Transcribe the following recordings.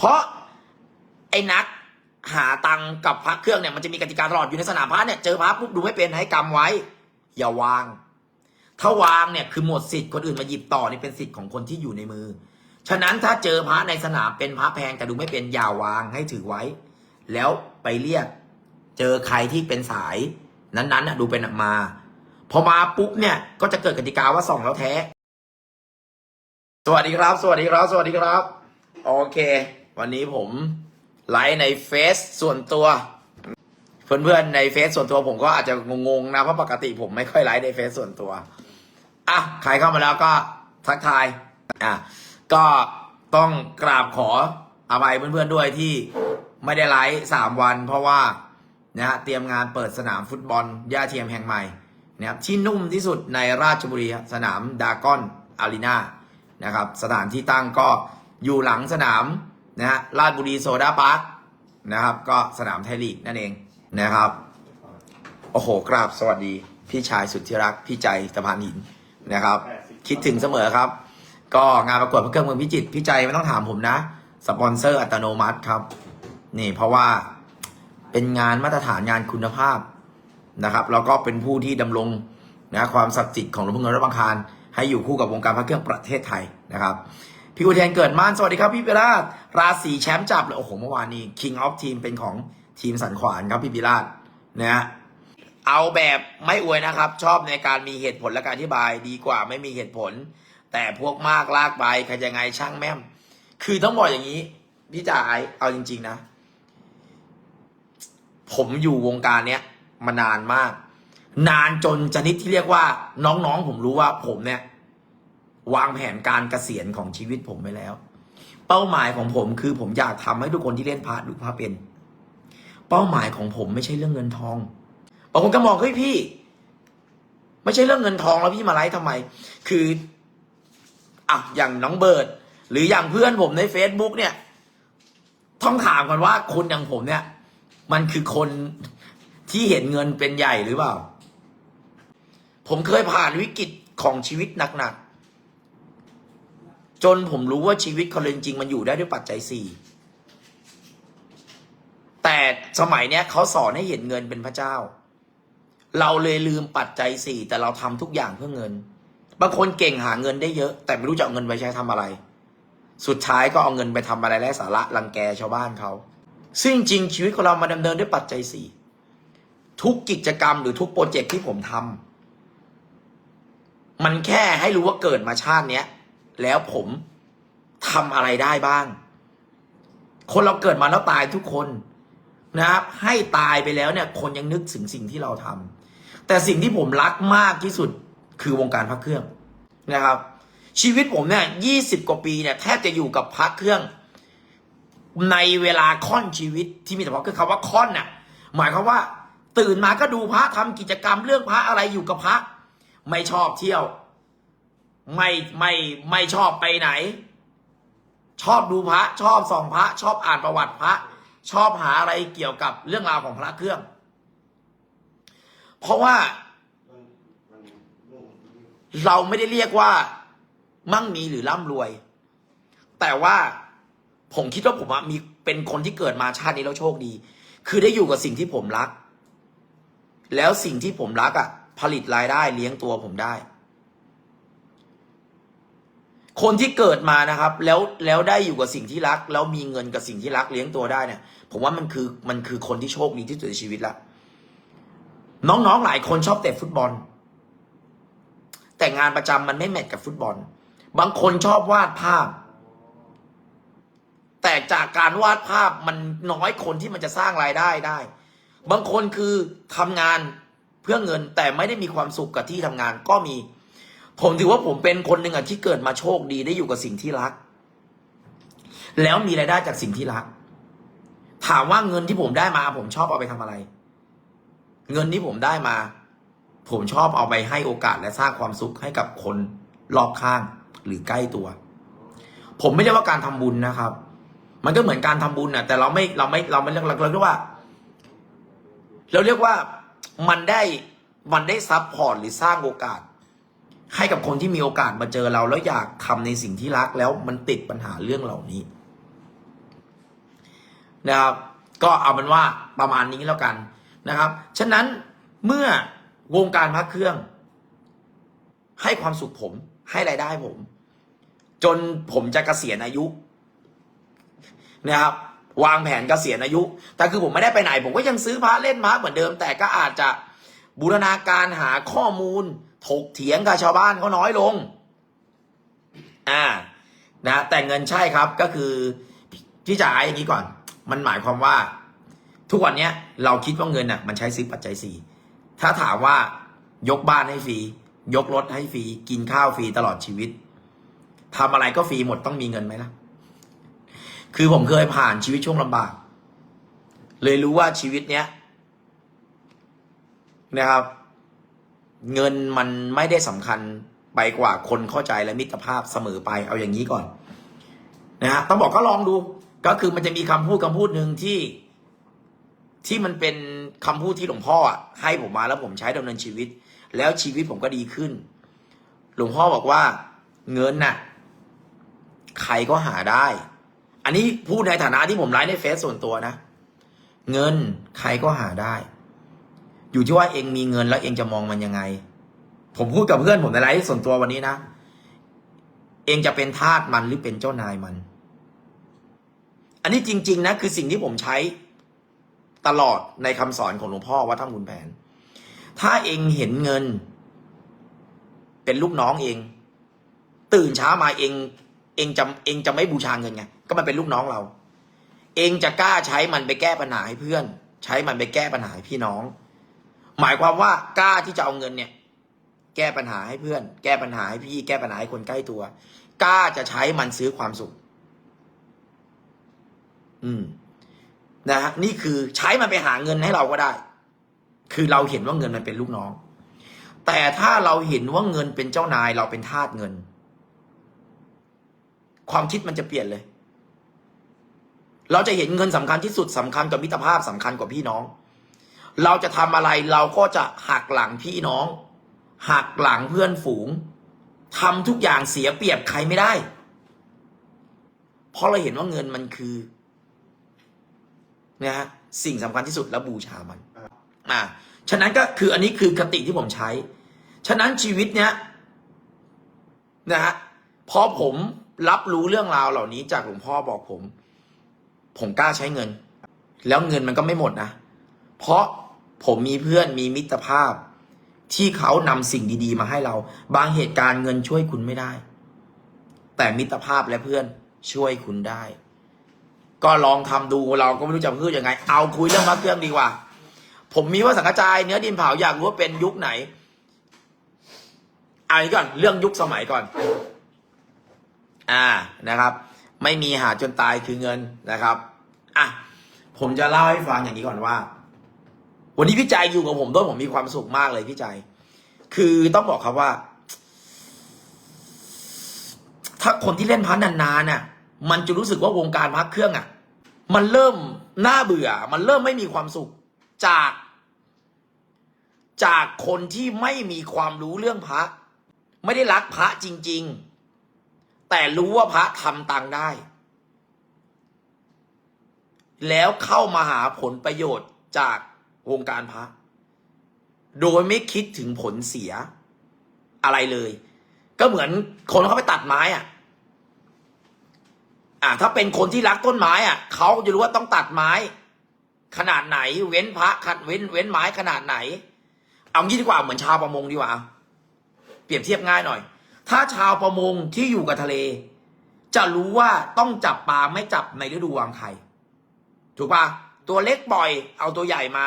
เพราะไอ้นักหาตังกับพระเครื่องเนี่ยมันจะมีกติกาตลอดอยู่ในสนามพระเนี่ยเจอพระปุ๊บดูไม่เป็นให้กำไว้ อย่าวาง ถ้าวางเนี่ยคือหมดสิทธิ์คนอื่นมาหยิบต่อนี่เป็นสิทธิ์ของคนที่อยู่ในมือ ฉะนั้นถ้าเจอพระในสนามเป็นพระแพงแต่ดูไม่เป็นอย่าวางให้ถือไว้ แล้วไปเรียก เจอใครที่เป็นสายนั้นๆน่ะดูเป็นมา พอมาปุ๊บเนี่ยก็จะเกิดกติกาว่าส่องแล้วแท้ สวัสดีครับ สวัสดีครับ สวัสดีครับ โอเค วันนี้ผมไลฟ์ในเฟซส่วนตัว เพื่อนๆในเฟซส่วนตัวผมก็อาจจะงงๆนะเพราะปกติผมไม่ค่อยไลฟ์ในเฟซส่วนตัวอะใครเข้ามาแล้วก็ทักทายอะก็ต้องกราบขออภัยเพื่อนๆด้วยที่ไม่ได้ไลฟ์สามวัน เพราะว่านะเตรียมงานเปิดสนามฟุตบอลย่าเทียมแห่งใหม่นะครับที่นุ่มที่สุดในราชบุรีสนามดากอนอารีนานะครับสถานที่ตั้งก็อยู่หลังสนาม นะฮะราชบุรีโซดาพาร์คนะครับ ก็สนามไทยลีกนั่นเองนะครับ โอ้โห กราบสวัสดี พี่ชายสุดที่รัก พี่ใจสะพานหินนะครับ คิดถึงเสมอครับ ก็งานประกวดพระเครื่องเมืองพิจิตรพี่ใจไม่ต้องถามผมนะ สปอนเซอร์อัตโนมัติครับ นี่เพราะว่าเป็นงานมาตรฐานงานคุณภาพนะครับ แล้วก็เป็นผู้ที่ดำรงนะความศักดิ์สิทธิ์ของหลวงพ่อเงินรับังคารให้อยู่คู่กับวงการพระเครื่องประเทศไทยนะครับ พี่กุเทนเกิดม่านสวัสดีครับพี่ปิราชราศีแชมป์จับเลยโอ้โหเมื่อวานนี้ King of Team เป็นของทีมสันขวานครับพี่ปิราชนะฮะเอาแบบไม่อวยนะครับ ชอบในการมีเหตุผลและการอธิบายดีกว่าไม่มีเหตุผล แต่พวกมากลากไปใครจะไงช่างแม่ม คือต้องบอกอย่างนี้พี่จ่าเอาจริง ๆนะ ผมอยู่วงการเนี้ยมานานมาก นานจนชนิดที่เรียกว่า น้องๆผมรู้ว่าผมเนี่ย วางแผนการเกษียณของชีวิตผมไปแล้ว เป้าหมายของผมคือผมอยากทำให้ทุกคนที่เล่นพาดูพาเป็น เป้าหมายของผมไม่ใช่เรื่องเงินทองบางคนก็มองเฮ้ยพี่ ไม่ใช่เรื่องเงินทองแล้วพี่มาไลฟ์ทำไม คืออะอย่างน้องเบิร์ดหรืออย่างเพื่อนผมใน Facebook เนี่ยต้องถามกันว่าคนอย่างผมเนี่ย มันคือคนที่เห็นเงินเป็นใหญ่หรือเปล่า ผมเคยผ่านวิกฤตของชีวิตหนักๆ จนผมรู้ว่าชีวิตคนจริงมันอยู่ได้ด้วยปัจจัยสี่แต่สมัยเนี้ยเขาสอนให้เห็นเงินเป็นพระเจ้า เราเลยลืมปัจจัยสี่แต่เราทำทุกอย่างเพื่อเงิน บางคนเก่งหาเงินได้เยอะ แต่ไม่รู้จะเอาเงินไปใช้ทำอะไร สุดท้ายก็เอาเงินไปทำอะไรไร้สาระรังแกชาวบ้านเขาซึ่งจริงชีวิตของเรามาดำเนินด้วยปัจจัยสี่ทุกกิจกรรมหรือทุกโปรเจกต์ที่ผมทำมันแค่ให้รู้ว่าเกิดมาชาติเนี้ย แล้วผมทำอะไรได้บ้าง คนเราเกิดมาแล้วตายทุกคนนะครับ ให้ตายไปแล้วเนี่ย คนยังนึกถึงสิ่งที่เราทำแต่สิ่งที่ผมรักมากที่สุดคือวงการพระเครื่องนะครับ ชีวิตผมเนี่ยยี่สิบกว่าปีเนี่ยแทบจะอยู่กับพระเครื่อง ในเวลาค่อนชีวิตที่มีแต่พระคือคำว่าค่อนน่ะหมายความว่า ตื่นมาก็ดูพระทำกิจกรรมเรื่องพระอะไรอยู่กับพระ ไม่ชอบเที่ยว ไม่ไม่ไม่ชอบไปไหน ชอบดูพระ ชอบส่องพระ ชอบอ่านประวัติพระ ชอบหาอะไรเกี่ยวกับเรื่องราวของพระเครื่อง เพราะว่า เราไม่ได้เรียกว่า มั่งมีหรือร่ำรวย แต่ว่าผมคิดว่าผมมีเป็นคนที่เกิดมาชาตินี้แล้วโชคดี คือได้อยู่กับสิ่งที่ผมรัก แล้วสิ่งที่ผมรักอะ ผลิตรายได้เลี้ยงตัวผมได้ คนที่เกิดมานะครับ แล้วแล้วได้อยู่กับสิ่งที่รัก แล้วมีเงินกับสิ่งที่รักเลี้ยงตัวได้เนี่ย ผมว่ามันคือมันคือคนที่โชคดีที่สุดในชีวิตละน้องๆหลายคนชอบเตะฟุตบอล แต่งานประจำมันไม่แมทกับฟุตบอล บางคนชอบวาดภาพ แต่จากการวาดภาพมันน้อยคนที่มันจะสร้างรายได้ได้ บางคนคือทำงานเพื่อเงินแต่ไม่ได้มีความสุขกับที่ทำงานก็มี ผมถือว่าผมเป็นคนหนึ่งอะที่เกิดมาโชคดีได้อยู่กับสิ่งที่รัก แล้วมีรายได้จากสิ่งที่รัก ถามว่าเงินที่ผมได้มา ผมชอบเอาไปทำอะไร เงินที่ผมได้มา ผมชอบเอาไปให้โอกาสและสร้างความสุขให้กับคนรอบข้างหรือใกล้ตัว ผมไม่เรียกว่าการทำบุญนะครับ มันก็เหมือนการทำบุญนะแต่เราไม่เราไม่เราไม่เรียกเราเรียกว่า เราเรียกว่ามันได้มันได้ซับพอร์ตหรือสร้างโอกาส ให้กับคนที่มีโอกาสมาเจอเรา แล้วอยากทำในสิ่งที่รักแล้วมันติดปัญหาเรื่องเหล่านี้นะครับ ก็เอาเป็นว่าประมาณนี้แล้วกันนะครับ ฉะนั้นเมื่อวงการพักเครื่อง ให้ความสุขผม ให้รายได้ผม จนผมจะเกษียณอายุนะครับ วางแผนเกษียณอายุ แต่คือผมไม่ได้ไปไหน ผมก็ยังซื้อพระเล่นพระเหมือนเดิม แต่ก็อาจจะบูรณาการหาข้อมูล ถกเถียงกับชาวบ้านเขาน้อยลง อ่า นะ แต่เงินใช่ครับก็คือ พี่จ๋าอย่างนี้ก่อน มันหมายความว่า ทุกวันเนี้ย เราคิดว่าเงินอะ มันใช้ซื้อปัจจัยสี่ถ้าถามว่ายกบ้านให้ฟรี ยกรถให้ฟรี กินข้าวฟรีตลอดชีวิตทำอะไรก็ฟรีหมดต้องมีเงินไหมล่ะ คือผมเคยผ่านชีวิตช่วงลำบาก เลยรู้ว่าชีวิตเนี้ยนะครับ เงินมันไม่ได้สำคัญไปกว่าคนเข้าใจและมิตรภาพเสมอไปเอาอย่างนี้ก่อนนะฮะต้องบอกก็ลองดูก็คือมันจะมีคำพูดคำพูดหนึ่งที่ ที่มันเป็นคำพูดที่หลวงพ่อให้ผมมาแล้วผมใช้ดำเนินชีวิต แล้วชีวิตผมก็ดีขึ้น หลวงพ่อบอกว่าเงินน่ะ ใครก็หาได้ อันนี้พูดในฐานะที่ผมไลฟ์ในเฟซส่วนตัวนะ เงินใครก็หาได้ อยู่ที่ว่าเองมีเงินแล้วเองจะมองมันยังไง ผมพูดกับเพื่อนผมในไลฟ์ส่วนตัววันนี้นะ เองจะเป็นทาสมันหรือเป็นเจ้านายมัน อันนี้จริง ๆ นะ คือสิ่งที่ผมใช้ตลอดในคำสอนของหลวงพ่อวัดถ้ำบุญแผน ถ้าเองเห็นเงิน เป็นลูกน้องเอง ตื่นเช้ามาเองเองจะเองจะไม่บูชาเงินไงก็มันเป็นลูกน้องเรา เองจะกล้าใช้มันไปแก้ปัญหาให้เพื่อน ใช้มันไปแก้ปัญหาให้พี่น้อง หมายความว่ากล้าที่จะเอาเงินเนี่ย แก้ปัญหาให้เพื่อน แก้ปัญหาให้พี่ แก้ปัญหาให้คนใกล้ตัวกล้าจะใช้มันซื้อความสุข อืม นะฮะนี่คือใช้มันไปหาเงินให้เราก็ได้ คือเราเห็นว่าเงินมันเป็นลูกน้อง แต่ถ้าเราเห็นว่าเงินเป็นเจ้านายเราเป็นทาสเงิน ความคิดมันจะเปลี่ยนเลย เราจะเห็นเงินสำคัญที่สุดสำคัญกว่ามิตรภาพสำคัญกว่าพี่น้อง เราจะทำอะไรเราก็จะหักหลังพี่น้อง หักหลังเพื่อนฝูงทำทุกอย่างเสียเปรียบใครไม่ได้ เพราะเราเห็นว่าเงินมันคือนะฮะสิ่งสำคัญที่สุดแล้วบูชามันอ่าฉะนั้นก็คืออันนี้คือคติที่ผมใช้ ฉะนั้นชีวิตเนี้ยนะฮะพอผมรับรู้เรื่องราวเหล่านี้จากหลวงพ่อบอกผม ผมกล้าใช้เงิน แล้วเงินมันก็ไม่หมดนะ เพราะ ผมมีเพื่อนมีมิตรภาพ ที่เขานำสิ่งดี ๆ มาให้เรา บางเหตุการณ์เงินช่วยคุณไม่ได้ แต่มิตรภาพและเพื่อนช่วยคุณได้ ก็ลองทำดูเราก็ไม่รู้จะพูดยังไง เอาคุยเรื่องพระเครื่องดีกว่า ผมมีว่าสังกจายเนื้อดินเผาอยากรู้ว่าเป็นยุคไหนเอาอีกก่อนเรื่องยุคสมัยก่อน อ่านะครับ ไม่มีหาจนตายคือเงินนะครับอะผมจะเล่าให้ฟังอย่างนี้ก่อนว่า วันนี้พี่ใจอยู่กับผมด้วยผมมีความสุขมากเลยพี่ใจ คือต้องบอกครับว่า ถ้าคนที่เล่นพันนานๆน่ะ มันจะรู้สึกว่าวงการพักเครื่องอะ มันเริ่มน่าเบื่อ มันเริ่มไม่มีความสุขจาก จากคนที่ไม่มีความรู้เรื่องพระ ไม่ได้รักพระจริง ๆ แต่รู้ว่าพระทำตังได้ แล้วเข้ามาหาผลประโยชน์จาก วงการพระ โดยไม่คิดถึงผลเสียอะไรเลย ก็เหมือนคนเขาไปตัดไม้อะอ่าถ้าเป็นคนที่รักต้นไม้อะเขาจะรู้ว่าต้องตัดไม้ ขนาดไหน เว้นพระขัดเว้น เว้นไม้ขนาดไหน เอางี้ดีกว่าเหมือนชาวประมงดีกว่าเปรียบเทียบง่ายหน่อย ถ้าชาวประมงที่อยู่กับทะเล จะรู้ว่าต้องจับปลาไม่จับในฤดูวางไข่ถูกปะตัวเล็กปล่อย เอาตัวใหญ่มา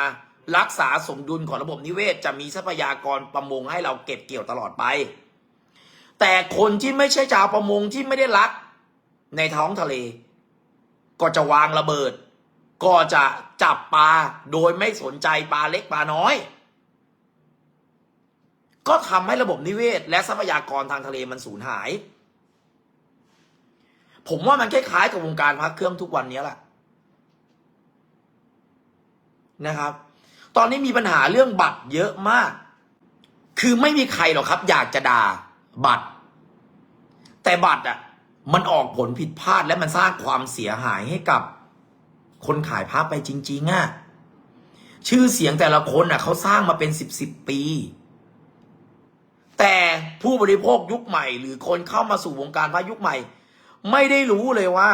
รักษาสมดุลของระบบนิเวศ จะมีทรัพยากรประมงให้เราเก็บเกี่ยวตลอดไป แต่คนที่ไม่ใช่ชาวประมงที่ไม่ได้รักในท้องทะเล ก็จะวางระเบิด ก็จะจับปลาโดยไม่สนใจปลาเล็กปลาน้อย ก็ทำให้ระบบนิเวศ และทรัพยากรทางทะเลมันสูญหาย ผมว่ามันคล้ายๆกับวงการพักเครื่องทุกวันนี้แหละนะครับ ตอนนี้มีปัญหาเรื่องบัตรเยอะมาก คือไม่มีใครหรอกครับ อยากจะด่าบัตร แต่บัตรอะ มันออกผลผิดพลาดและมันสร้างความเสียหายให้กับ คนขายพระไปจริง ๆอะชื่อเสียงแต่ละคนอะเขาสร้างมาเป็นสิบสิบปี แต่ผู้บริโภคยุคใหม่ หรือคนเข้ามาสู่วงการพระยุคใหม่ ไม่ได้รู้เลยว่า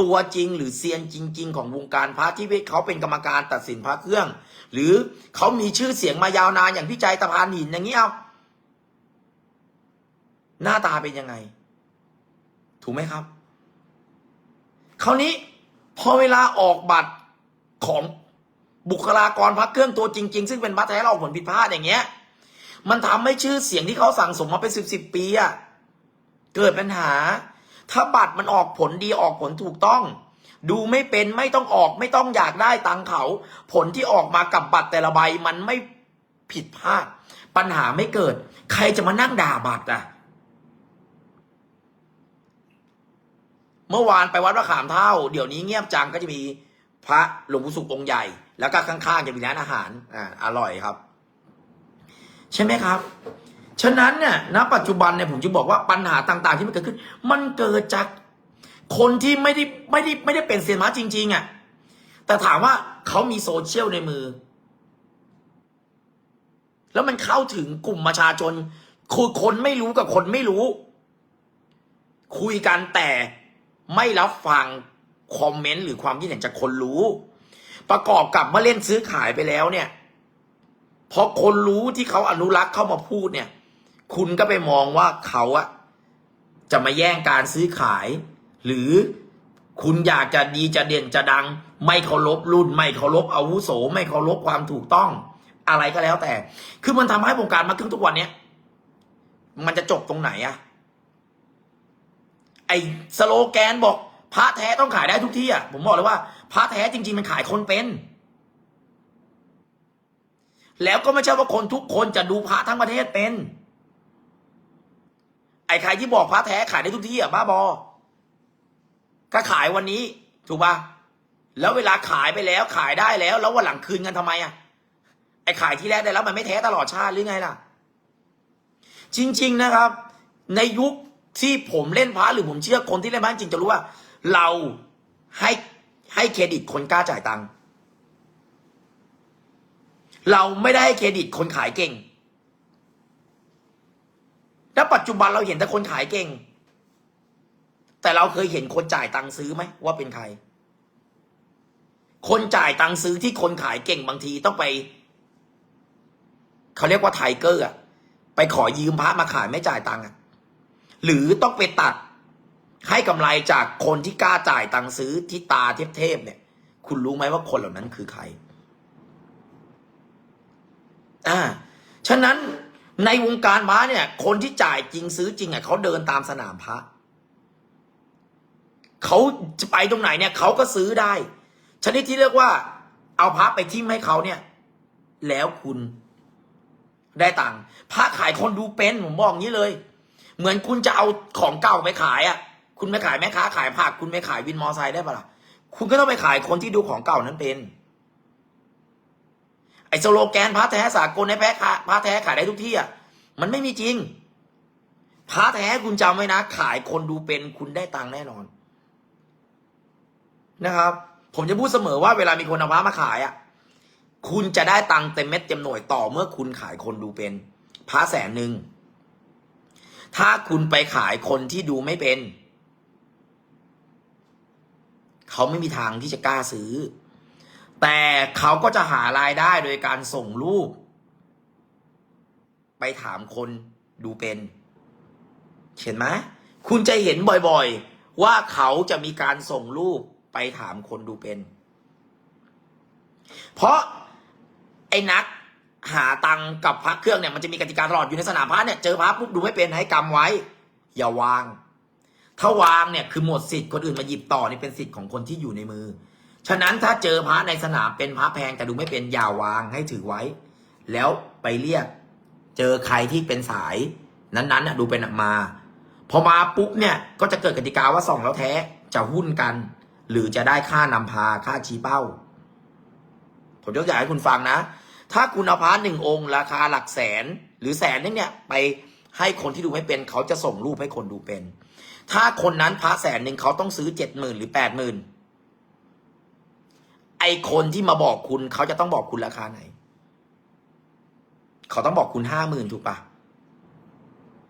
ตัวจริงหรือเซียนจริง ๆ ของวงการพระที่เขาเป็นกรรมการตัดสินพระเครื่อง หรือเขามีชื่อเสียงมายาวนานอย่างพี่ใจตะพานหินอย่างนี้เอาหน้าตาเป็นยังไง ถูกไหมครับคราวนี้พอเวลาออกบัตรของบุคลากรพระเครื่องตัวจริง ๆ ซึ่งเป็นพระแท้เราผลผิดพลาดอย่างเงี้ย มันทำให้ชื่อเสียงที่เขาสั่งสมมาเป็นสิบสิบปีอะเกิดปัญหา ถ้าบัตรมันออกผลดีออกผลถูกต้อง ดูไม่เป็นไม่ต้องออกไม่ต้องอยากได้ตังเขา ผลที่ออกมากับบัตรแต่ละใบมันไม่ผิดพลาด ปัญหาไม่เกิด ใครจะมานั่งด่าบัตรอะเมื่อวานไปวัดพระขามเท่า เดี๋ยวนี้เงียบจังก็จะมีพระหลวงปู่สุของค์ใหญ่ แล้วก็ข้างๆจะมีร้านอาหารอ่าอร่อยครับ ใช่ไหมครับ ฉะนั้นเนี่ยณปัจจุบันเนี่ยผมจะบอกว่าปัญหาต่าง ๆ ที่มันเกิดขึ้น มันเกิดจากคนที่ไม่ได้ไม่ได้ไม่ได้เป็นเซียนม้าจริง ๆอะ่ะแต่ถามว่าเขามีโซเชียลในมือ แล้วมันเข้าถึงกลุ่มประชาชนคือคนไม่รู้กับคนไม่รู้ คุยกันแต่ไม่รับฟังคอมเมนต์หรือความคิดเห็นจากคนรู้ ประกอบกับเมื่อเล่นซื้อขายไปแล้วเนี่ยพอคนรู้ที่เขาอนุรักษ์เข้ามาพูดเนี่ย คุณก็ไปมองว่าเขาอะจะมาแย่งการซื้อขาย หรือคุณอยากจะดีจะเด่นจะดัง ไม่เคารพรุ่น ไม่เคารพอาวุโส ไม่เคารพความถูกต้อง อะไรก็แล้วแต่ คือมันทำให้วงการมาครึ่งทุกวันเนี้ยมันจะจบตรงไหนอะไอสโลแกนบอกพระแท้ต้องขายได้ทุกที่อะผมบอกเลยว่าพระแท้จริง ๆ มันขายคนเป็น แล้วก็ไม่ใช่ว่าคนทุกคนจะดูพระทั้งประเทศเป็น ไอ้ใครที่บอกพระแท้ขายได้ทุกที่อะบ้าบอ ก็ขายวันนี้ ถูกปะแล้วเวลาขายไปแล้วขายได้แล้ว แล้ววันหลังคืนกันทำไมอะ ไอ้ขายที่แรกได้แล้วมันไม่แท้ตลอดชาติหรือไงล่ะ จริง ๆนะครับ ในยุคที่ผมเล่นพระหรือผมเชื่อคนที่เล่นพระจริงจะรู้ว่า เราให้ให้เครดิตคนกล้าจ่ายตังค์เราไม่ได้ให้เครดิตคนขายเก่ง แล้วปัจจุบันเราเห็นแต่คนขายเก่ง แต่เราเคยเห็นคนจ่ายตังค์ซื้อไหมว่าเป็นใคร คนจ่ายตังค์ซื้อที่คนขายเก่งบางทีต้องไปเขาเรียกว่าไทเกอร์อะไปขอยืมพระมาขายไม่จ่ายตังค์อะหรือต้องไปตัดให้กำไรจากคนที่กล้าจ่ายตังค์ซื้อที่ตาเทพๆเนี่ย คุณรู้ไหมว่าคนเหล่านั้นคือใคร อ่า ฉะนั้น ในวงการพระเนี่ย คนที่จ่ายจริงซื้อจริงอะเขาเดินตามสนามพระเขาจะไปตรงไหนเนี่ยเขาก็ซื้อได้ ชนิดที่เรียกว่า เอาพระไปทิ่มให้เขาเนี่ย แล้วคุณได้ตังค์พระขายคนดูเป็นผมบอกงี้เลย เหมือนคุณจะเอาของเก่าไปขายอะ คุณไม่ขายแม่ค้าขายผักคุณไม่ขายวินมอไซค์ได้ปะล่ะคุณก็ต้องไปขายคนที่ดูของเก่านั้นเป็น ไอ้สโลแกนพระแท้สากลในแพ้ขาพระแท้ขายได้ทุกที่อะมันไม่มีจริงพระแท้คุณจำไว้นะ ขายคนดูเป็นคุณได้ตังค์แน่นอน นะครับ ผมจะพูดเสมอว่าเวลามีคนเอาพระมาขายอะ คุณจะได้ตังค์เต็มเม็ดเต็มหน่วยต่อเมื่อคุณขายคนดูเป็นพระแสนหนึ่งถ้าคุณไปขายคนที่ดูไม่เป็น เขาไม่มีทางที่จะกล้าซื้อ แต่เขาก็จะหารายได้โดยการส่งรูป ไปถามคนดูเป็น เห็นไหมคุณจะเห็นบ่อยๆ ว่าเขาจะมีการส่งรูปไปถามคนดูเป็น เพราะไอ้นักหาตังกับพระเครื่องเนี่ยมันจะมีกติกาตลอดอยู่ในสนามพระเนี่ยเจอพระปุ๊บดูไม่เป็นให้กำไว้ อย่าวาง ถ้าวางเนี่ยคือหมดสิทธิ์คนอื่นมาหยิบต่อนี่เป็นสิทธิ์ของคนที่อยู่ในมือ ฉะนั้นถ้าเจอพระในสนามเป็นพระแพงแต่ดูไม่เป็นอย่าวางให้ถือไว้ แล้วไปเรียก เจอใครที่เป็นสายนั้นๆน่ะดูเป็นมา พอมาปุ๊บเนี่ยก็จะเกิดกติกาว่าส่องแล้วแท้จะหุ้นกัน หรือจะได้ค่านำพาค่าชี้เป้า ผมยกตัวอย่างให้คุณฟังนะ ถ้าคุณเอาพระหนึ่งองค์ราคาหลักแสนหรือแสนนึงเนี่ยไปให้คนที่ดูไม่เป็นเขาจะส่งรูปให้คนดูเป็น ถ้าคนนั้นพระแสนหนึ่งเขาต้องซื้อเจ็ดหมื่นหรือแปดหมื่น ไอคนที่มาบอกคุณเขาจะต้องบอกคุณราคาไหน เขาต้องบอกคุณห้าหมื่นถูกปะ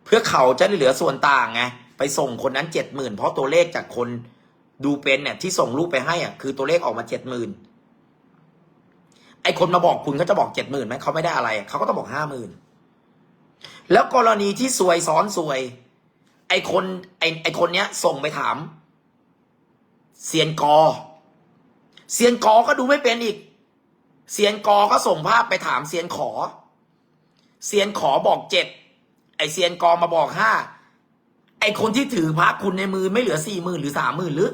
เพื่อเขาจะได้เหลือส่วนต่างไงไปส่งคนนั้นเจ็ดหมื่นเพราะตัวเลขจากคนดูเป็นเนี่ยที่ส่งรูปไปให้อะคือตัวเลขออกมาเจ็ดหมื่นไอคนมาบอกคุณเขาจะบอกเจ็ดหมื่นไหมเขาไม่ได้อะไรเขาก็ต้องบอกห้าหมื่นแล้วกรณีที่ซวยซ้อนซวย ไอคนไอไอคนเนี้ยส่งไปถามเซียนกอ เซียนกอก็ดูไม่เป็นอีก เซียนกอก็ส่งภาพไปถามเซียนขอ เซียนขอบอกเจ็ดไอเซียนกอมาบอกห้าไอคนที่ถือพระคุณในมือไม่เหลือสี่หมื่นหรือสามหมื่นหรือ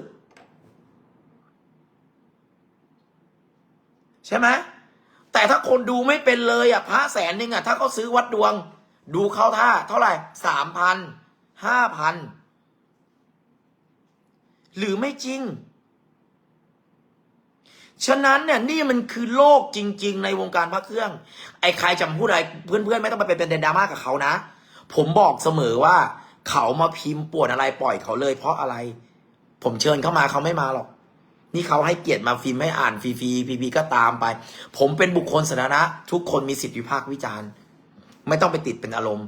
ใช่ไหมแต่ถ้าคนดูไม่เป็นเลยอะพระแสนหนึ่งอะถ้าเขาซื้อวัดดวง ดูเข้าท่า เท่าไหร่สามพันห้าพันหรือไม่จริง ฉะนั้นเนี่ยนี่มันคือโลกจริง ๆ ในวงการพระเครื่อง ไอ้ใครจะมาพูดอะไรเพื่อนๆไม่ต้องไปเป็นดราม่ากับเขานะ ผมบอกเสมอว่า เขามาพิมพ์ปวดอะไรปล่อยเขาเลย เพราะอะไร ผมเชิญเข้ามาเขาไม่มาหรอก นี่เขาให้เกียรติมาฟิล์มให้อ่านฟรีๆพีพีก็ตามไป ผมเป็นบุคคลสาธารณะทุกคนมีสิทธิวิพากษ์วิจารณ์ ไม่ต้องไปติดเป็นอารมณ์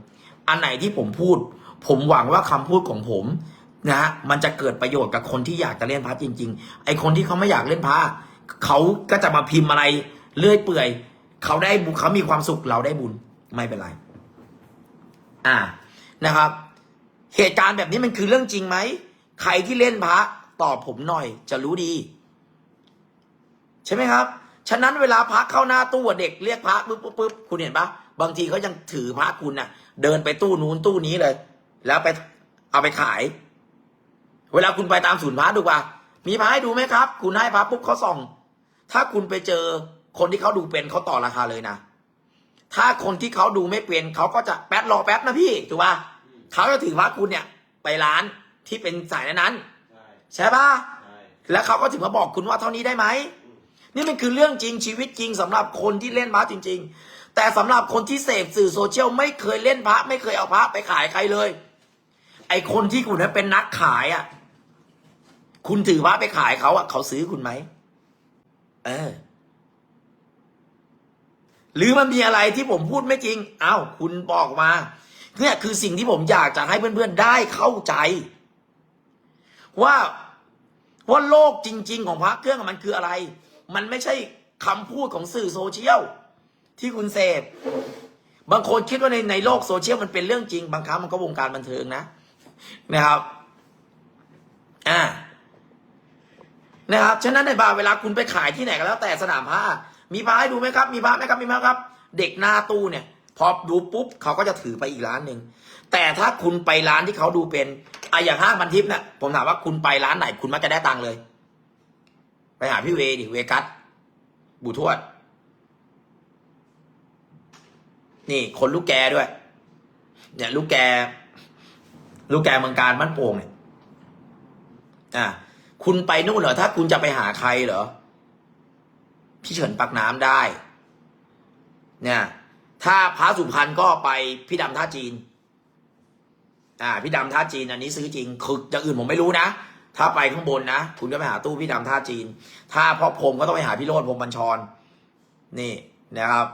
อันไหนที่ผมพูด ผมหวังว่าคำพูดของผมนะฮะมันจะเกิดประโยชน์กับคนที่อยากจะเล่นพระจริง ๆ ไอคนที่เขาไม่อยากเล่นพระ เขาก็จะมาพิมพ์อะไรเลื่อยเปื่อย เขาได้เขามีความสุขเราได้บุญไม่เป็นไร อ่านะครับ เหตุการณ์แบบนี้มันคือเรื่องจริงไหมใครที่เล่นพระตอบผมหน่อยจะรู้ดี ใช่ไหมครับ ฉะนั้นเวลาพระเข้าหน้าตู้เด็กเรียกพระปุ๊บปุ๊บปุ๊บคุณเห็นปะบางทีเขายังถือพระคุณน่ะ เดินไปตู้นู้นตู้นี้เลย แล้วไปเอาไปขาย เวลาคุณไปตามศูนย์พระดูป่ะมีพระให้ดูไหมครับ คุณให้พระปุ๊บเขาส่อง ถ้าคุณไปเจอคนที่เขาดูเป็นเขาต่อราคาเลยนะ ถ้าคนที่เขาดูไม่เป็นเขาก็จะแป๊ดรอแป๊บนะพี่ถูกป่ะเขาจะถือพระคุณเนี่ย ไปร้านที่เป็นสายนั้นใช่ๆใช่ป่ะใช่แล้วเขาก็ถึงมาบอกคุณว่าเท่านี้ได้ไหมนี่มันคือเรื่องจริงชีวิตจริงสำหรับคนที่เล่นพระจริง ๆ แต่สำหรับคนที่เสพสื่อโซเชียลไม่เคยเล่นพระไม่เคยเอาพระไปขายใครเลย ไอคนที่คุณนั้นเป็นนักขายอะ คุณถือพระไปขายเขาอะเขาซื้อคุณไหม เออ หรือมันมีอะไรที่ผมพูดไม่จริง เอ้า คุณบอกมา เนี่ยคือสิ่งที่ผมอยากจะให้เพื่อนๆได้เข้าใจ ว่าว่าโลกจริง ๆ ของพระเครื่องมันคืออะไร มันไม่ใช่คำพูดของสื่อโซเชียลที่คุณเสพบางคนคิดว่าในในโลกโซเชียลมันเป็นเรื่องจริง บางครั้งมันก็วงการบันเทิงนะ นะครับ อ่า นะครับฉะนั้นในบาร์เวลาคุณไปขายที่ไหนก็แล้ว แต่สนามผ้า มีพระให้ดูไหมครับ มีพระไหมครับมีไหมครับ เด็กหน้าตู้เนี่ย พอดูปุ๊บเขาก็จะถือไปอีกร้านหนึ่งแต่ถ้าคุณไปร้านที่เขาดูเป็นไออย่างห้างพันทิพย์เนี่ยผมถามว่าคุณไปร้านไหนคุณมักจะได้ตังค์เลย ไปหาพี่เวดิเวกัสบูทวด นี่คนลูกแกด้วย เนี่ย ลูกแก ลูกแกเมืองการบ้านโป่งเนี่ยอ่า คุณไปนู่นเหรอถ้าคุณจะไปหาใครเหรอ พี่เฉินปักน้ำได้ เนี่ย ถ้าพระสุพรรณก็ไปพี่ดำท่าจีน อ่า พี่ดำท่าจีน อันนี้ซื้อจริงคืออย่างอื่นผมไม่รู้นะ ถ้าไปข้างบนนะคุณก็ไปหาตู้พี่ดำท่าจีน ถ้าพ่อพรมก็ต้องไปหาพี่โรดพรมบัญชร นี่นะครับ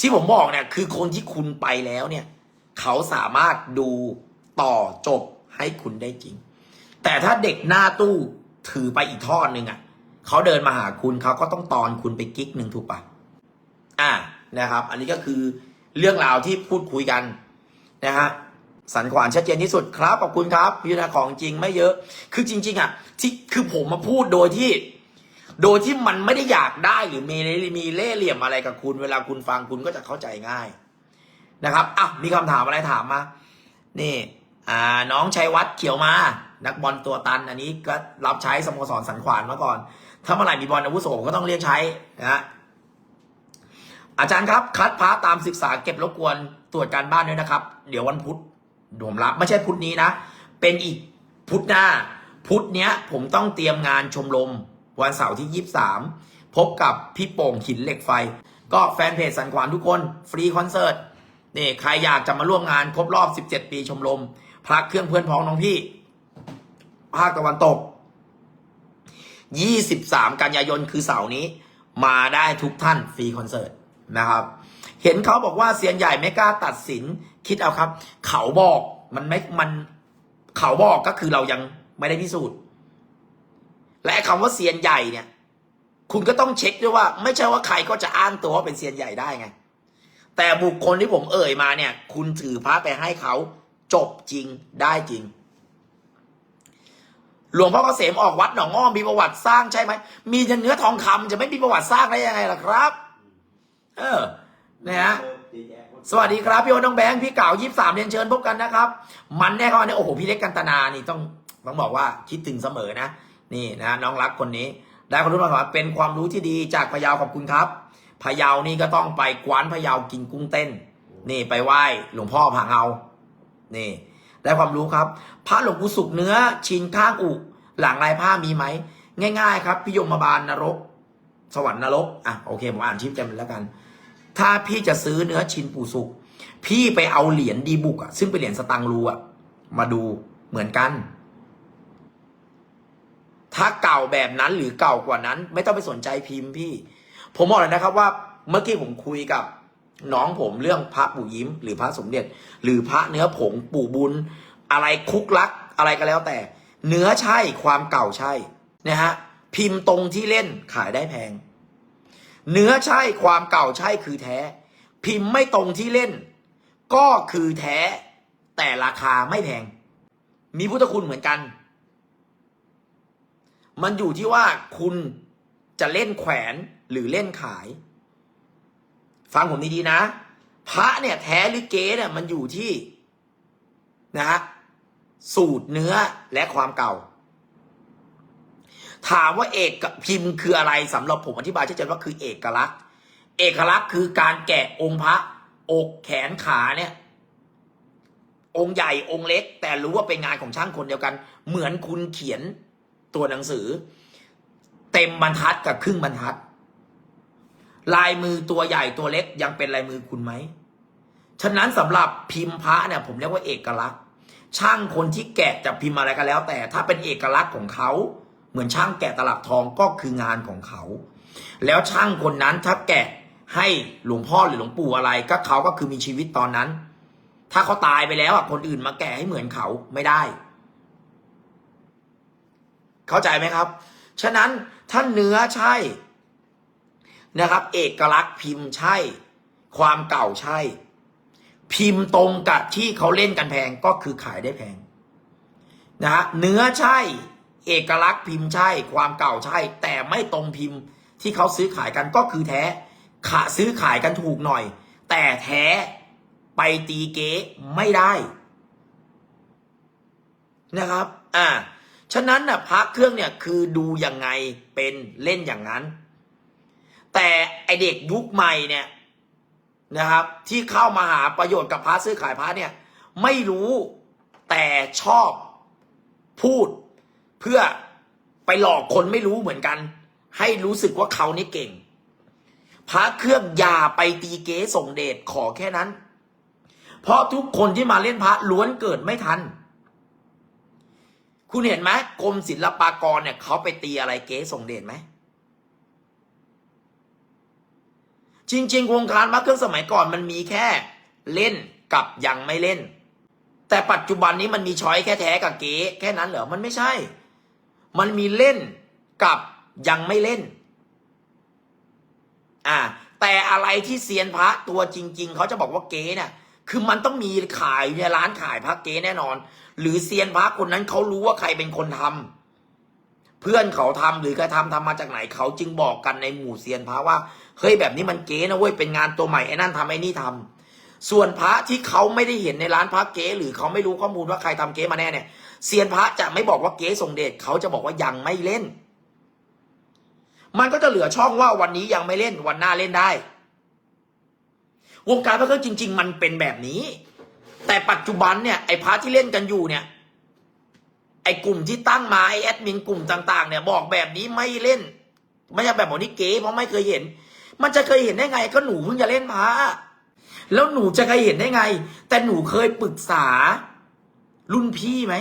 ที่ผมบอกเนี่ย คือคนที่คุณไปแล้วเนี่ย เขาสามารถดูต่อจบให้คุณได้จริง แต่ถ้าเด็กหน้าตู้ถือไปอีกทอดหนึ่งอะเขาเดินมาหาคุณเขาก็ต้องตอนคุณไปกิ๊กหนึ่งถูกปะอ่านะครับ อันนี้ก็คือเรื่องราวที่พูดคุยกันนะฮะสันขวานชัดเจนที่สุดครับขอบคุณครับพิจารณาของจริงไม่เยอะ คือจริง ๆ อะ ที่คือผมมาพูดโดยที่ โดยที่มันไม่ได้อยากได้หรือมีมีเล่เหลี่ยมอะไรกับคุณ เวลาคุณฟังคุณก็จะเข้าใจง่ายนะครับอะมีคำถามอะไรถามมา นี่ อ่า น้องชัยวัฒน์เขียวมา นักบอลตัวตันอันนี้ก็รับใช้สโมสรสันขวานมาก่อน ถ้าเมื่อไหร่มีบอลอาวุโสผมก็ต้องเรียกใช้นะฮะอาจารย์ครับ คัดพาร์ทตามศึกษาเก็บรบกวนตรวจการบ้านด้วยนะครับ เดี๋ยววันพุธผมรับไม่ใช่พุธนี้นะ เป็นอีกพุธหน้า พุธเนี้ยผมต้องเตรียมงานชมรมวันเสาร์ที่ยี่สามพบกับพี่โป่งหินเหล็กไฟ ก็แฟนเพจสันขวานทุกคนฟรีคอนเสิร์ตนี่ใครอยากจะมาร่วมงานครบรอบ 17 ปีชมรมพระเครื่องเพื่อนพ้องน้องพี่ ภาคตะวันตก 23 กันยายนคือเสาร์นี้ มาได้ทุกท่านฟรีคอนเสิร์ตนะครับ เห็นเขาบอกว่าเซียนใหญ่ไม่กล้าตัดสินคิดเอาครับ เขาบอกมันไม่มันเขาบอกก็คือเรายังไม่ได้พิสูจน์ และคำว่าเซียนใหญ่เนี่ย คุณก็ต้องเช็คด้วยว่า ไม่ใช่ว่าใครก็จะอ้างตัวว่าเป็นเซียนใหญ่ได้ไง แต่บุคคลที่ผมเอ่ยมาเนี่ย คุณถือพระไปให้เขาจบจริงได้จริง หลวงพ่อเกษมออกวัดหนองอ้อมมีประวัติสร้างใช่ไหม มีเนื้อทองคำจะไม่มีประวัติสร้างได้ยังไงล่ะครับ เออนะฮะสวัสดีครับพี่โอตน้องแบงค์พี่เก่ายี่สามเรียนเชิญพบกันนะครับ มันแน่ครับเนี่ยโอ้โหพี่เล็กกันตนานี่ต้องต้องบอกว่าคิดถึงเสมอนะ นี่นะน้องรักคนนี้ ได้ความรู้มาว่าเป็นความรู้ที่ดีจากพะเยาขอบคุณครับพะเยานี่ก็ต้องไปกวานพะเยากินกุ้งเต้น นี่ไปไหว้หลวงพ่อผางเอานี่ ได้ความรู้ครับ พระหลวงปู่สุกเนื้อชินข้างอุหลังลายผ้ามีไหม ง่าย ๆ ครับ พิยมบาลนรก สวรรค์นรก อะโอเคผมอ่านชิปกันแล้วกัน ถ้าพี่จะซื้อเนื้อชินปู่สุก พี่ไปเอาเหรียญดีบุกอะซึ่งเป็นเหรียญสตังรูอะมาดูเหมือนกัน ถ้าเก่าแบบนั้นหรือเก่ากว่านั้น ไม่ต้องไปสนใจพิมพ์พี่ ผมบอกเลยนะครับว่าเมื่อกี้ผมคุยกับ น้องผมเรื่องพระปู่ยิ้ม หรือพระสมเด็จ หรือพระเนื้อผงปู่บุญ อะไรคุกลัก อะไรก็แล้วแต่ เนื้อใช่ความเก่าใช่นะฮะพิมพ์ตรงที่เล่นขายได้แพง เนื้อใช่ความเก่าใช่คือแท้ พิมพ์ไม่ตรงที่เล่น ก็คือแท้ แต่ราคาไม่แพง มีพุทธคุณเหมือนกัน มันอยู่ที่ว่าคุณจะเล่นแขวนหรือเล่นขาย ฟังผมดีๆนะ พระเนี่ยแท้หรือเก๊เนี่ยมันอยู่ที่นะฮะสูตรเนื้อและความเก่า ถามว่าเอกพิมพ์คืออะไรสำหรับผมอธิบายชัดเจนว่าคือเอกลักษณ์ เอกลักษณ์คือการแกะองค์พระ อกแขนขาเนี่ย องค์ใหญ่องค์เล็ก แต่รู้ว่าเป็นงานของช่างคนเดียวกัน เหมือนคุณเขียนตัวหนังสือ เต็มบรรทัดกับครึ่งบรรทัด ลายมือตัวใหญ่ตัวเล็กยังเป็นลายมือคุณไหม ฉะนั้นสำหรับพิมพ์พระเนี่ยผมเรียกว่าเอกลักษณ์ ช่างคนที่แกะจะพิมพ์อะไรก็แล้ว แต่ถ้าเป็นเอกลักษณ์ของเขาเหมือนช่างแกะตลับทองก็คืองานของเขา แล้วช่างคนนั้นถ้าแกะให้หลวงพ่อหรือหลวงปู่อะไรก็เขาก็คือมีชีวิตตอนนั้น ถ้าเขาตายไปแล้วอะคนอื่นมาแกะให้เหมือนเขาไม่ได้ เข้าใจไหมครับ ฉะนั้นถ้านเนื้อใช่ นะครับ เอกลักษณ์พิมพ์ใช่ ความเก่าใช่ พิมพ์ตรงกับที่เขาเล่นกันแพงก็คือขายได้แพงนะฮะเนื้อใช่ เอกลักษณ์พิมพ์ใช่ ความเก่าใช่ แต่ไม่ตรงพิมพ์ที่เขาซื้อขายกันก็คือแท้ขาซื้อขายกันถูกหน่อย แต่แท้ไปตีเก๊ไม่ได้นะครับ อ่า ฉะนั้นน่ะพระเครื่องเนี่ยคือดูยังไงเป็นเล่นอย่างนั้น แต่ไอเด็กยุคใหม่เนี่ยนะครับ ที่เข้ามาหาประโยชน์กับพระซื้อขายพระเนี่ย ไม่รู้แต่ชอบพูดเพื่อไปหลอกคนไม่รู้เหมือนกัน ให้รู้สึกว่าเขานี่เก่ง พระเครื่องอย่าไปตีเก๊ส่งเดชขอแค่นั้น เพราะทุกคนที่มาเล่นพระล้วนเกิดไม่ทัน คุณเห็นไหมกรมศิลปากรเนี่ยเขาไปตีอะไรเก๊ส่งเดชไหม จริงๆวงการพระเครื่องสมัยก่อนมันมีแค่เล่นกับยังไม่เล่น แต่ปัจจุบันนี้มันมีช้อยแค่แท้กับเก๊แค่นั้นเหรอมันไม่ใช่ มันมีเล่นกับยังไม่เล่น อ่า แต่อะไรที่เซียนพระตัวจริง ๆเขาจะบอกว่าเก๊เนี่ยคือมันต้องมีขายอยู่ในร้านขายพระเก๊แน่นอน หรือเซียนพระคนนั้นเขารู้ว่าใครเป็นคนทำ เพื่อนเขาทำหรือใครทำทำมาจากไหนเขาจึงบอกกันในหมู่เซียนพระว่าเฮ้ยแบบนี้มันเก๊นะเว้ยเป็นงานตัวใหม่ไอ้นั่นทำไอ้นี่ทำส่วนพระที่เขาไม่ได้เห็นในร้านพระเก๊หรือเขาไม่รู้ข้อมูลว่าใครทำเก๊มาแน่เนี่ยเซียนพระจะไม่บอกว่าเก๊ทรงเดชเขาจะบอกว่ายังไม่เล่น มันก็จะเหลือช่องว่าวันนี้ยังไม่เล่นวันหน้าเล่นได้ วงการพระเครื่องจริง ๆ มันเป็นแบบนี้ แต่ปัจจุบันเนี่ยไอ้พระที่เล่นกันอยู่เนี่ย ไอ้กลุ่มที่ตั้งมาไอ้แอดมินกลุ่มต่าง ๆ เนี่ยบอกแบบนี้ไม่เล่น ไม่ใช่แบบบอกนี่เก๋เพราะไม่เคยเห็น มันจะเคยเห็นได้ไง ก็หนูเพิ่งจะเล่นพระแล้วหนูจะเคยเห็นได้ไง แต่หนูเคยปรึกษา รุ่นพี่ไหม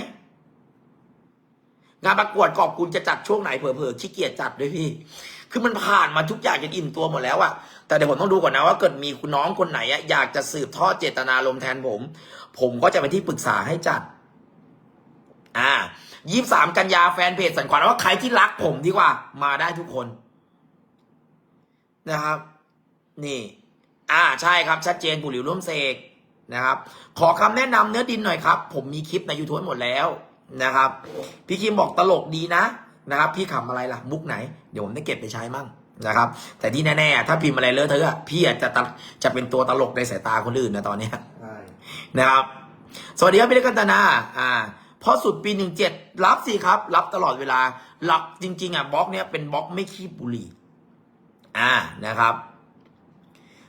งานประกวดขอบคุณจะจัดช่วงไหนเผลอๆขี้เกียจจัดด้วยพี่ คือมันผ่านมาทุกอย่างจนอิ่มตัวหมดแล้วอะแต่เดี๋ยวผมต้องดูก่อนนะว่าเกิดมีคุณน้องคนไหนอะอยากจะสืบทอดเจตนารมณ์แทนผม ผมก็จะเป็นที่ปรึกษาให้จัด อ่ายี่สามกันยาแฟนเพจสันขวัญว่าใครที่รักผมดีกว่า มาได้ทุกคน นะครับ นี่ อ่าใช่ครับ ชัดเจนบุหริวร่วมเสกนะครับ ขอคำแนะนำเนื้อดินหน่อยครับ ผมมีคลิปใน YouTube หมดแล้วนะครับ พี่คิมบอกตลกดีนะนะครับ พี่ขำอะไรล่ะ มุกไหน เดี๋ยวผมได้เก็บไปใช้มั่งนะครับ แต่ที่แน่ๆ ถ้าพิมพ์อะไรเลอะเทอะอะพี่อาจจะตะจะเป็นตัวตลกในสายตาคนอื่นนะตอนเนี้ยใช่นะครับ สวัสดีครับพี่เล็กกันตนา อ่า พอสุดปีหนึ่งเจ็ดรับสิครับ รับตลอดเวลา รับจริง ๆ อะบล็อกเนี้ยเป็นบล็อกไม่ขี้บุหรี่ อ่านะครับ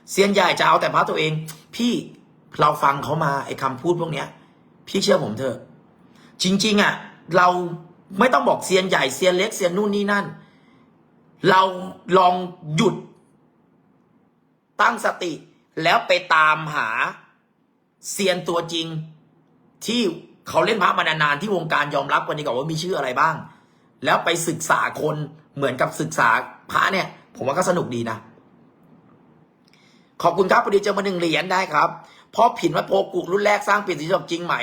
เซียนใหญ่จะเอาแต่พระตัวเอง พี่เราฟังเขามาไอ้คำพูดพวกเนี้ย พี่เชื่อผมเถอะ จริง ๆอะเราไม่ต้องบอกเซียนใหญ่เซียนเล็กเซียนนู่นนี่นั่น เราลองหยุด ตั้งสติ แล้วไปตามหาเซียนตัวจริงที่ เขาเล่นพระมานานๆที่วงการยอมรับกันดีกว่าว่ามีชื่ออะไรบ้าง แล้วไปศึกษาคนเหมือนกับศึกษาพระเนี่ย ผมว่าก็สนุกดีนะ ขอบคุณครับพอดีเจอมาหนึ่งเหรียญได้ครับพราะผินวัดโพกุรุ่นแรกสร้างปีศาจบจริงไหม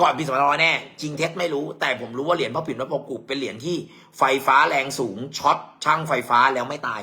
ก่อนปีสองพันร้อยแน่ จริงเท็จไม่รู้ แต่ผมรู้ว่าเหรียญพ่อผินวัดโพกุเป็นเหรียญที่ไฟฟ้าแรงสูงช็อตช่างไฟฟ้าแล้วไม่ตาย